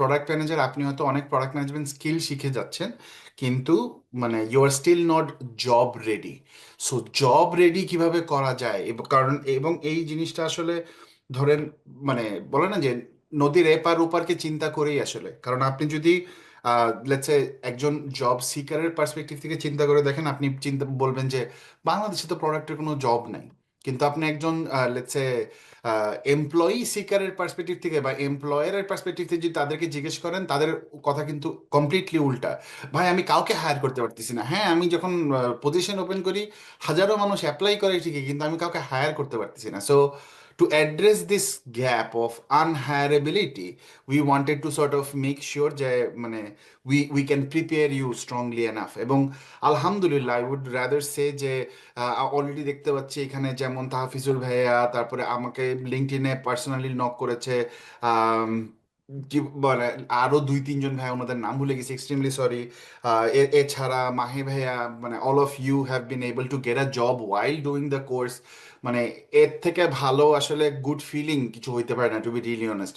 Product manager আপনি হয়তো অনেক প্রোডাক্ট ম্যানেজমেন্ট স্কিল শিখে যাচ্ছেন, কিন্তু মানে you are still not job ready so job ready কীভাবে করা যায়? কারণ, এবং এই জিনিসটা আসলে ধরেন মানে বলে না যে নদীর এপার ওপারকে চিন্তা করেই আসলে। কারণ আপনি যদি লেটস একজন জব সিকারের পার্সপেক্টিভ থেকে চিন্তা করে দেখেন, আপনি চিন্তা বলবেন যে বাংলাদেশে তো প্রোডাক্টের কোনো জব নাই। কিন্তু আপনি একজন লেটস এমপ্লয়ি সিকারের পার্সপেক্টিভ থেকে বা এমপ্লয়ারের পার্সপেক্টিভ থেকে যদি তাদেরকে জিজ্ঞেস করেন, তাদের কথা কিন্তু কমপ্লিটলি উল্টা। ভাই, আমি কাউকে হায়ার করতে পারতেছি না। হ্যাঁ আমি যখন পজিশন ওপেন করি, হাজারো মানুষ অ্যাপ্লাই করে ঠিকই, কিন্তু আমি কাউকে হায়ার করতে পারতেছি না। So to address this gap of unhireability we wanted to sort of make sure মানে we we can prepare you strongly enough এবং আলহামদুলিল্লাহ আই উড রাদার সে যে অলরেডি দেখতে পাচ্ছি এখানে যেমন তাহফিজুল ভাইয়া তারপরে আমাকে লিঙ্কডইনে পার্সোনালি নক করেছে কি আরও দুই, তিনজন ভাই ওনাদের নাম ভুলে গেছি এক্সট্রিমলি সরি এছাড়া মাহে ভাইয়া মানে all of you have been able to get a job while doing the course মানে এর থেকে ভালো আসলে গুড ফিলিং কিছু হইতে পারে না টু বি রিয়েলি অনেস্ট